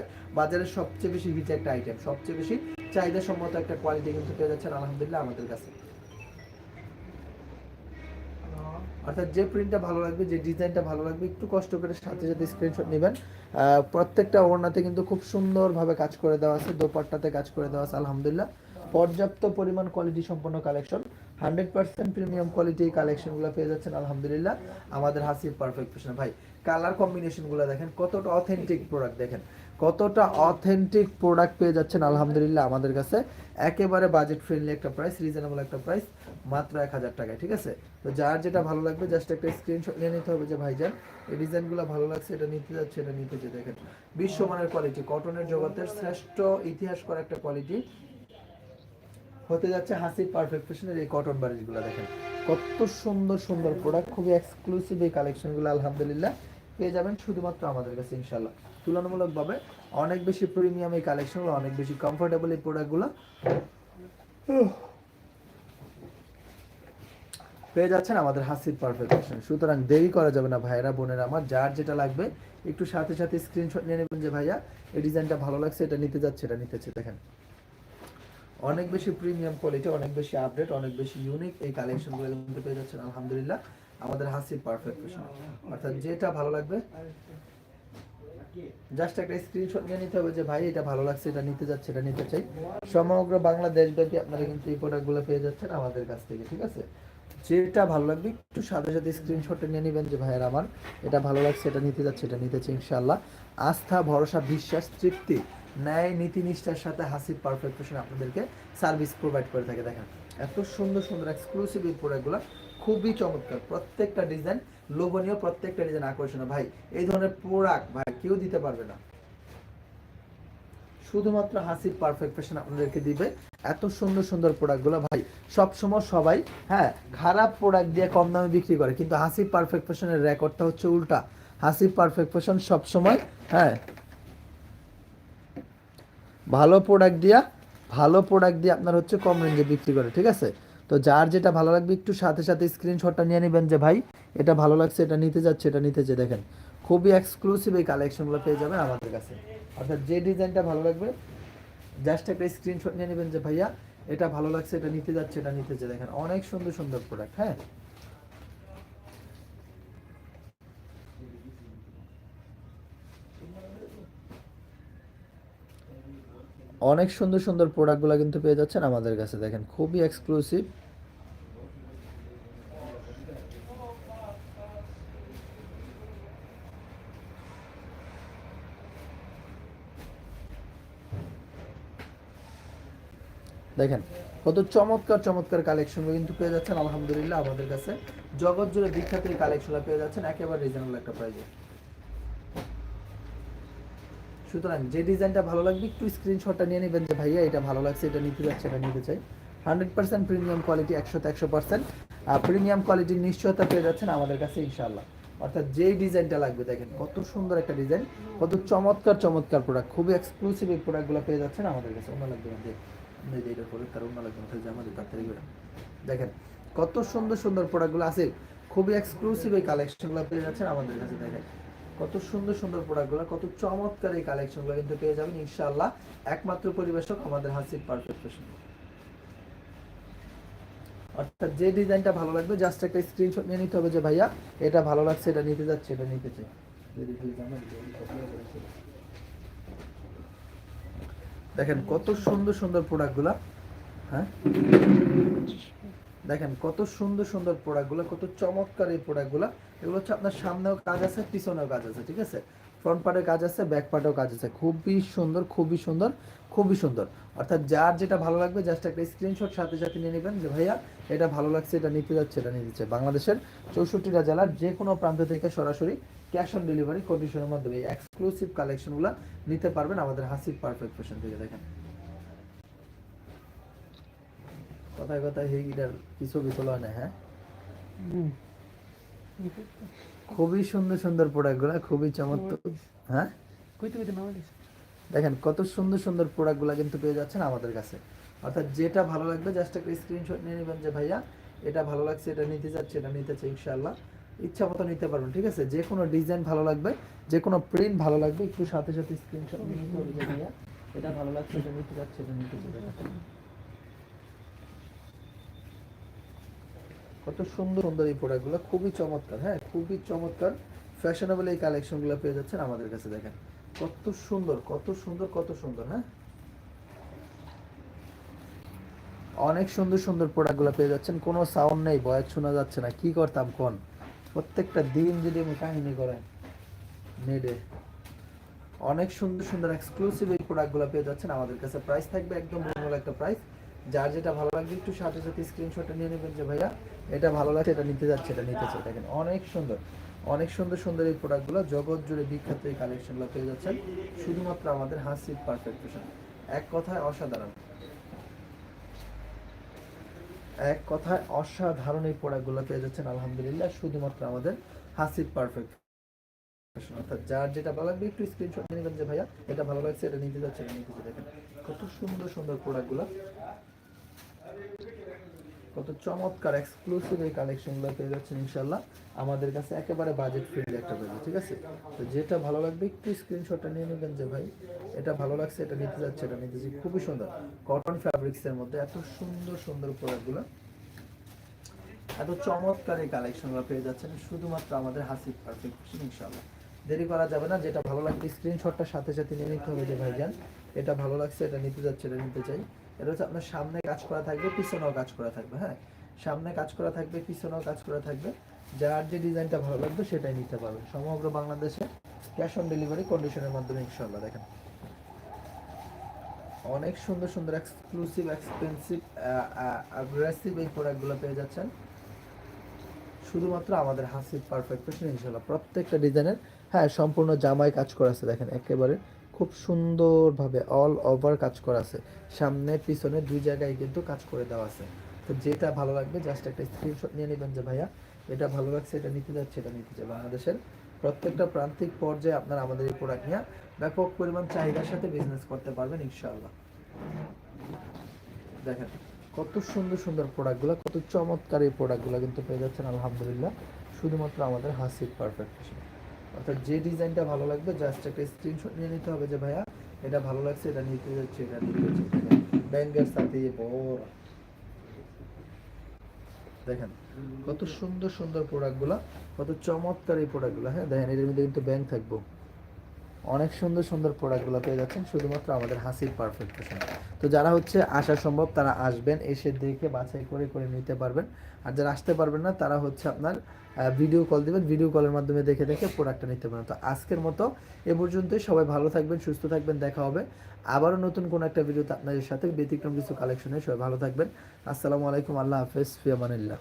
সবচেয়ে বেশি হিট একটা আইটেম সবচেয়ে বেশি চাহিদা সম্মত একটা কোয়ালিটি কিন্তু পেয়ে যাচ্ছেন আলহামদুলিল্লাহ আমাদের কাছে। অর্থাৎ যে প্রিন্টটা ভালো লাগবে, যে ডিজাইনটা ভালো লাগবে, একটু কষ্ট করে সাথে সাথে স্ক্রিনশট নেবেন। প্রত্যেকটা ওড়নাতে কিন্তু খুব সুন্দরভাবে কাজ করে দেওয়া আছে, দোপাট্টাতে কাজ করে দেওয়া আছে, আলহামদুলিল্লাহ। পর্যাপ্ত পরিমাণ কোয়ালিটি সম্পন্ন collection hundred percent premium quality কালেকশনগুলো পেয়ে যাচ্ছেন, আলহামদুলিল্লাহ। আমাদের হাসির পারফেক্ট ফ্যাশন ভাই কালার কম্বিনেশনগুলো দেখেন, কতটা অথেন্টিক প্রোডাক্ট দেখেন, কতটা অথেন্টিক প্রোডাক্ট পেয়ে যাচ্ছেন, আলহামদুলিল্লাহ, আমাদের কাছে। একেবারে বাজেট ফ্রেন্ডলি একটা প্রাইস রিজনেবল একটা প্রাইস মাত্র এক হাজার টাকায়, ঠিক আছে? তো যার যেটা ভালো লাগবে জাস্ট একটা স্ক্রিনশট নিয়ে নিতে হবে যে, ভাইজান, এই ডিজাইনগুলো ভালো লাগছে, এটা নিতে যাচ্ছে, এটা নিতে যে দেখেন। বিশ্বমানের কোয়ালিটি কটনের জগতের শ্রেষ্ঠ ইতিহাস করা একটা কোয়ালিটি হতে যাচ্ছে হাসি পারফেক্ট ফ্যাশনের এই কটন বারিশগুলো দেখেন। কত সুন্দর সুন্দর প্রোডাক্ট খুবই এক্সক্লুসিভ এই কালেকশনগুলো আলহামদুলিল্লাহ, পেয়ে যাবেন শুধুমাত্র আমাদের কাছে ইনশাল্লাহ তুলনামূলকভাবে অনেক বেশি প্রিমিয়াম এই কালেকশনগুলো অনেক বেশি কমফোর্টেবল এই প্রোডাক্টগুলো পেয়ে যাচ্ছেন আমাদের হাসির পারফেক্ট ফ্যাশন সুতরাং দেরি করা যাবে না ভাইয়েরা, বোনেরা আমার, যার যেটা লাগবে, একটু সাথে সাথে স্ক্রিনশট নিয়ে নেবেন যে ভাইয়া, এই ডিজাইনটা ভালো লাগছে, এটা নিতে যাচ্ছে, এটা নিতেছে, দেখেন। অনেক বেশি প্রিমিয়াম কোয়ালিটি অনেক বেশি আপডেট অনেক বেশি ইউনিক এই কালেকশনগুলো কিন্তু পেয়ে যাচ্ছেন, আলহামদুলিল্লাহ। আমাদের হাসির পারফেক্ট অর্থাৎ যেটা ভালো লাগবে জাস্ট একটা স্ক্রিনশট নিয়ে নিতে হবে যে, ভাই, এটা ভালো লাগছে, এটা নিতে যাচ্ছে, এটা নিতে চাই। সমগ্র বাংলাদেশ ব্যাপী আপনারা কিন্তু এই প্রোডাক্টগুলো পেয়ে যাচ্ছেন আমাদের কাছ থেকে, ঠিক আছে? যেটা ভালো লাগবে, একটু সাথে সাথে স্ক্রিনশটে নিয়ে নেবেন যে, ভাইয়ের আমার এটা ভালো লাগছে, এটা নিতে যাচ্ছে, এটা নিতে চাই, ইনশাআল্লাহ। আস্থা, ভরসা, বিশ্বাস, তৃপ্তি। ন্যায় নীতি নিষ্ঠার সাথে পারফেক্ট ফ্যাশন আপনাদেরকে সার্ভিস প্রোভাইড করে থাকে, দেখেন। এত সুন্দর সুন্দর এক্সক্লুসিভ এই প্রোডাক্টগুলো খুবই চমৎকার। প্রত্যেকটা ডিজাইন লোভনীয়, প্রত্যেকটা ডিজাইন আকর্ষণীয়। ভাই, এই ধরনের প্রোডাক্ট ভাই কেউ দিতে পারবে না। শুধুমাত্র হাসির পারফেক্ট ফ্যাশন আপনাদেরকে দিবে। এত সুন্দর সুন্দর প্রোডাক্টগুলো ভাই, সবসময় সবাই হ্যাঁ খারাপ প্রোডাক্ট দিয়ে কম দামে বিক্রি করে, কিন্তু হাসির পারফেক্ট ফ্যাশনের রেকর্ডটা হচ্ছে উল্টা। হাসির পারফেক্ট ফ্যাশন সবসময় হ্যাঁ ভালো প্রোডাক্ট দিয়া, ভালো প্রোডাক্ট দিয়ে আপনার হচ্ছে কম রেঞ্জে বিক্রি করে, ঠিক আছে? তো যার যেটা ভালো লাগবে একটু সাথে সাথে স্ক্রিনশটটা নিয়ে নেবেন যে, ভাই, এটা ভালো লাগছে, এটা নিতে যাচ্ছে, এটা নিতে যে, দেখেন, খুবই এক্সক্লুসিভ এই কালেকশনগুলো পেয়ে যাবেন আমাদের কাছে। অর্থাৎ যে ডিজাইনটা ভালো লাগবে জাস্ট একটা স্ক্রিনশট নিয়ে নেবেন যে, ভাইয়া, এটা ভালো লাগছে, এটা নিতে যাচ্ছে, এটা নিতে যে, দেখেন, অনেক সুন্দর সুন্দর প্রোডাক্ট হ্যাঁ? অনেক সুন্দর সুন্দর প্রোডাক্টগুলো কিন্তু পেয়ে যাচ্ছেন আমাদের কাছে। দেখেন, খুবই এক্সক্লুসিভ দেখেন, কত চমৎকার চমৎকার কালেকশনগুলো কিন্তু পেয়ে যাচ্ছেন। আলহামদুলিল্লাহ, আমাদের কাছে জগৎ জুড়ে বিখ্যাত এই কালেকশনগুলো পেয়ে যাচ্ছেন। একেবারে রিজনেবল একটা প্রাইজে সুতরাং যে ডিজাইনটা ভালো লাগবে, একটু স্ক্রিনশটটা নিয়ে নেবেন যে, ভাইয়া, এটা ভালো লাগছে, এটা নিতে যাচ্ছে, এটা নিতে চাই। হান্ড্রেড পার্সেন্ট প্রিমিয়াম কোয়ালিটি একশোতে একশো পার্সেন্ট প্রিমিয়াম কোয়ালিটির নিশ্চয়তা পেয়ে যাচ্ছেন আমাদের কাছে ইনশাল্লাহ অর্থাৎ যেই ডিজাইনটা লাগবে, দেখেন, কত সুন্দর একটা ডিজাইন, কত চমৎকার চমৎকার প্রোডাক্ট খুবই এক্সক্লুসিভ এই প্রোডাক্টগুলো পেয়ে যাচ্ছেন আমাদের কাছে। অন্য লাগবে না দেখ এটা করে তার অন্য লাগবে না, তাহলে আমাদের তাড়াতাড়ি দেখেন, কত সুন্দর সুন্দর প্রোডাক্টগুলো আছে। খুবই এক্সক্লুসিভ এই কালেকশনগুলো পেয়ে যাচ্ছেন আমাদের কাছে, দেখেন। কত সুন্দর সুন্দর প্রোডাক্টগুলো কত চমৎকার এই কালেকশনগুলো কিন্তু পেয়ে যাবেন, ইনশাআল্লাহ। একমাত্র পরিবেশক আমাদের হাসির পারফেক্ট ফ্যাশন অর্থাৎ যে ডিজাইনটা ভালো লাগবে জাস্ট একটা স্ক্রিনশট নিয়ে নিতে হবে যে, ভাইয়া, এটা ভালো লাগছে, এটা নিতে যাচ্ছে, এটা নিতে চাই। দেখেন কত সুন্দর সুন্দর প্রোডাক্টগুলা হ্যাঁ? দেখেন, কত সুন্দর সুন্দর প্রোডাক্টগুলো কত চমৎকার এই প্রোডাক্টগুলো এগুলো হচ্ছে আপনার সামনেও কাজ আছে, পিছনেও কাজ আছে, ঠিক আছে? ফ্রন্ট পার্টের কাজ আছে ব্যাক পার্টেও কাজ আছে। খুবই সুন্দর খুবই সুন্দর খুবই সুন্দর। অর্থাৎ যার যেটা ভালো লাগবে জাস্ট একটা স্ক্রিনশট সাথে সাথে নিয়ে নেবেন যে, ভাইয়া, এটা ভালো লাগছে, এটা নিতে যাচ্ছে, এটা নিয়ে যাচ্ছে বাংলাদেশের চৌষট্টিটা জেলার যে কোনো প্রান্ত থেকে সরাসরি ক্যাশ অন ডেলিভারি কন্ডিশনের মাধ্যমে এক্সক্লুসিভ কালেকশনগুলো নিতে পারবেন আমাদের হাসিব পারফেক্ট ফ্যাশন থেকে, দেখেন। কথায় কথায় হেগিটার কিছু কিছু লয় না হ্যাঁ? খুবই সুন্দর সুন্দর প্রোডাক্টগুলো খুবই চমৎকার। হ্যাঁ? দেখেন কত সুন্দর সুন্দর প্রোডাক্টগুলো কিন্তু পেয়ে যাচ্ছেন আমাদের কাছে। অর্থাৎ যেটা ভালো লাগবে জাস্ট একটা স্ক্রিনশট নিয়ে নেবেন যে ভাইয়া এটা ভালো লাগছে এটা নিতে যাচ্ছে এটা নিতে চাই ইনশাআল্লাহ। ইচ্ছা মতো নিতে পারবেন ঠিক আছে? যে কোনো ডিজাইন ভালো লাগবে যে কোনো প্রিন্ট ভালো লাগবে একটু সাথে সাথে স্ক্রিনশট নিয়ে নিতে ভাইয়া এটা ভালো লাগছে এটা নিতে যাচ্ছে এটা নিতে যাচ্ছে কত সুন্দর সুন্দর এই প্রোডাক্টগুলো খুবই চমৎকার হ্যাঁ? খুবই চমৎকার। ফ্যাশনেবল এই কালেকশনগুলো পেয়ে যাচ্ছেন আমাদের কাছে, দেখেন। কত সুন্দর কত সুন্দর কত সুন্দর হ্যাঁ? অনেক সুন্দর সুন্দর প্রোডাক্টগুলো পেয়ে যাচ্ছেন। কোনো সাউন্ড নেই বয়স শোনা যাচ্ছে না। কি করতাম, কোন? প্রত্যেকটা দিন যদি আমি কাহিনী করেন, নেডে। অনেক সুন্দর সুন্দর এক্সক্লুসিভ এই প্রোডাক্টগুলো পেয়ে যাচ্ছেন আমাদের কাছে। প্রাইস থাকবে একদম একটা প্রাইস যার যেটা ভালো লাগবে একটু সাথে সাথে স্ক্রিনশটটা নিয়ে নেবেন যে ভাইয়া, এটা ভালো লাগছে, এটা নিতে যাচ্ছে, এটা নিতে চাই দেখেন, অনেক সুন্দর অনেক সুন্দর সুন্দর এই প্রোডাক্টগুলো জগৎ জুড়ে বিখ্যাত এই কালেকশনগুলো পেয়ে যাচ্ছেন। শুধুমাত্র আমাদের হাসির পারফেক্ট ফ্যাশন এক কথায় অসাধারণ। এক কথায় অসাধারণ এই প্রোডাক্টগুলো পেয়ে যাচ্ছেন, আলহামদুলিল্লাহ, শুধুমাত্র আমাদের হাসির পারফেক্ট অর্থাৎ যার যেটা ভালো লাগবে, একটু স্ক্রিনশট নিয়ে নেবেন যে ভাইয়া, এটা ভালো লাগছে, এটা নিতে যাচ্ছে, এটা নিতে দেখেন, কত সুন্দর সুন্দর প্রোডাক্টগুলো কত চমৎকার এক্সক্লুসিভ এই কালেকশনগুলো পেয়ে যাচ্ছেন ইনশাল্লাহ আমাদের কাছে একেবারে বাজেট ফ্রেন্ডলি একটা পেয়ে ঠিক আছে? তো যেটা ভালো লাগবে, একটু স্ক্রিনশটটা নিয়ে নেবেন যে ভাই, এটা ভালো লাগছে, এটা নিতে যাচ্ছে, এটা নিতে যাচ্ছে। খুবই সুন্দর। কটন ফ্যাব্রিক্সের মধ্যে এত সুন্দর সুন্দর প্রোডাক্টগুলো এত চমৎকার এই কালেকশনগুলো পেয়ে যাচ্ছেন, শুধুমাত্র আমাদের হাসি পারফেক্ট ইনশাল্লাহ দেরি করা যাবে না, যেটা ভালো লাগবে স্ক্রিনশটটা সাথে সাথে নিয়ে নিতে হবে যে ভাইজান। এটা ভালো লাগছে, এটা নিতে যাচ্ছে, এটা নিতে চাই। এটা হচ্ছে আপনার সামনে কাজ করা থাকবে, পিছনেও কাজ করা থাকবে হ্যাঁ? সামনে কাজ করা থাকবে, পিছনেও কাজ করা থাকবে। যার যে ডিজাইনটা ভালো লাগবে সেটাই নিতে পারবেন। সমগ্র বাংলাদেশে ক্যাশ অন ডেলিভারি কন্ডিশনের মাধ্যমে ইনশাল্লাহ দেখেন। অনেক সুন্দর সুন্দর এক্সক্লুসিভ এক্সপেন্সিভ অ্যাগ্রেসিভ এই প্রোডাক্টগুলো পেয়ে যাচ্ছেন। শুধুমাত্র আমাদের হাসির পারফেক্ট ফ্যাশন ইনশাল্লাহ প্রত্যেকটা ডিজাইনের হ্যাঁ সম্পূর্ণ জামায় কাজ করা আছে, দেখেন, একেবারে। খুব সুন্দরভাবে অল ওভার কাজ করা আছে। সামনে, পিছনে দুই জায়গায় কিন্তু কাজ করে দেওয়া আছে। তো যেটা ভালো লাগবে জাস্ট একটা স্ক্রিনশট নিয়ে নেবেন যে, ভাইয়া, এটা ভালো লাগছে, এটা নিতে যাচ্ছে, এটা নিতে যাবে বাংলাদেশের প্রত্যেকটা প্রান্তিক পর্যায়ে আপনারা আমাদের এই প্রোডাক্ট নিয়ে ব্যাপক পরিমাণ চাহিদার সাথে বিজনেস করতে পারবেন, ইনশাআল্লাহ। দেখেন, কত সুন্দর সুন্দর প্রোডাক্টগুলো কত চমৎকার এই প্রোডাক্টগুলো কিন্তু পেয়ে যাচ্ছেন, আলহামদুলিল্লাহ। শুধুমাত্র আমাদের হাসির পারফেক্ট অর্থাৎ যে ডিজাইনটা ভালো লাগবে জাস্ট একটা স্ক্রিনশট নিয়ে নিতে হবে যে, ভাইয়া, এটা ভালো লাগছে, এটা নিতে যাচ্ছে, এটা নিতে যাচ্ছে। ব্যাঙ্গের সাথে বড়। দেখেন, কত সুন্দর সুন্দর প্রোডাক্টগুলো কত চমৎকার এই প্রোডাক্টগুলো হ্যাঁ দেখেন এর মধ্যে কিন্তু ব্যাংক থাকব। অনেক সুন্দর সুন্দর প্রোডাক্টগুলো পেয়ে যাচ্ছেন, শুধুমাত্র আমাদের হাসির পারফেক্ট তো যারা হচ্ছে আসা সম্ভব, তারা আসবেন, এসে দেখে বাছাই করে করে নিতে পারবেন। আর যারা আসতে পারবেন না, তারা হচ্ছে আপনার ভিডিও কল দিবেন ভিডিও কলের মাধ্যমে দেখে দেখে প্রোডাক্টটা নিতে পারেন তো আজকের মতো এ পর্যন্তই। সবাই ভালো থাকবেন, সুস্থ থাকবেন, দেখা হবে আবারও নতুন কোনো একটা ভিডিওতে আপনাদের সাথে। ব্যতিক্রম কিছু কালেকশনে সবাই ভালো থাকবেন। আসসালামু আলাইকুম, আল্লাহ হাফেজ, ফিয়ামানিল্লাহ।